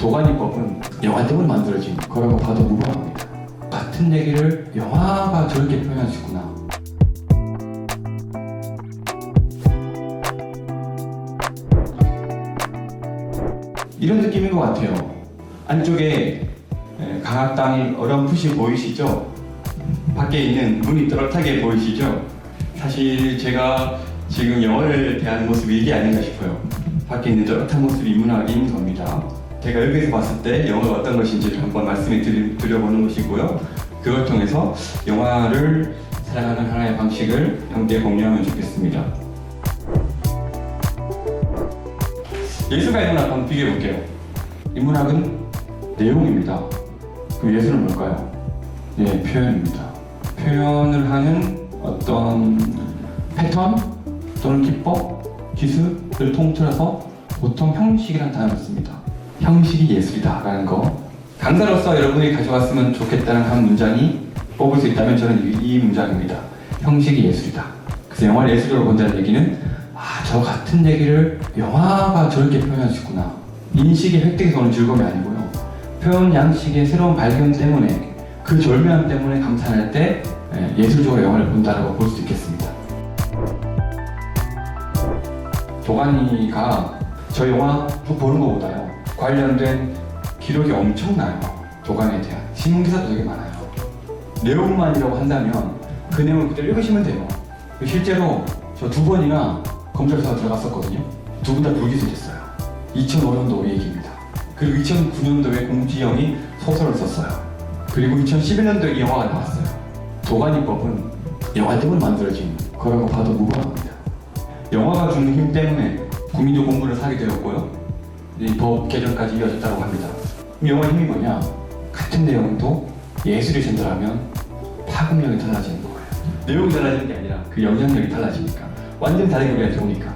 도가니법은 영화 때문에 만들어진 거라고 봐도 무방합니다. 같은 얘기를 영화가 저렇게 있구나. 이런 느낌인 것 같아요. 안쪽에 에, 강압당이 어렴풋이 보이시죠? 밖에 있는 문이 또렷하게 보이시죠? 사실 제가 지금 영어를 대하는 모습이 이게 아닌가 싶어요. 밖에 있는 또렷한 모습이 문학인 겁니다. 제가 여기서 봤을 때 영어가 어떤 것인지를 한번 말씀을 드리, 드려보는 것이고요. 그걸 통해서 영화를 사랑하는 하나의 방식을 함께 공유하면 좋겠습니다. 예술과 인문학 한번 비교해 볼게요. 인문학은 내용입니다. 그럼 예술은 뭘까요? 예, 표현입니다. 표현을 하는 어떤 패턴 또는 기법, 기술을 통틀어서 보통 형식이라는 단어를 씁니다. 형식이 예술이다라는 거. 강사로서 여러분이 가져왔으면 좋겠다는 한 문장이 뽑을 수 있다면 저는 이, 이 문장입니다. 형식이 예술이다. 그래서 영화를 예술로 본다는 얘기는 아, 저 같은 얘기를 영화가 저렇게 표현할 수 있구나. 인식의 획득에서 오는 즐거움이 아니고요. 표현 양식의 새로운 발견 때문에 그 절묘함 때문에 감탄할 때 예, 예술적으로 영화를 본다라고 볼수 있겠습니다. 도가니가 저 영화 쭉 보는 것보다요 관련된 기록이 엄청나요. 도가니에 대한 신문 기사도 되게 많아요. 내용만이라고 한다면 그 내용을 그대로 읽으시면 돼요. 실제로 저 두 번이나 검찰수사 들어갔었거든요. 두 분 다 불기소됐어요. 2005년도 얘기입니다. 그리고 2009년도에 공지영이 소설을 썼어요. 그리고 2011년도에 이 영화가 나왔어요. 도가니법은 영화 때문에 만들어진 거라고 봐도 무방합니다. 영화가 주는 힘 때문에 국민적 공부를 사게 되었고요. 이법 개정까지 이어졌다고 합니다. 영화 힘이 뭐냐? 같은 내용도 예술이 전달하면 파급력이 달라지는 거예요. 내용이 달라지는 게 아니라 그 영향력이 달라지니까 완전 다른 얘기가 들어오니까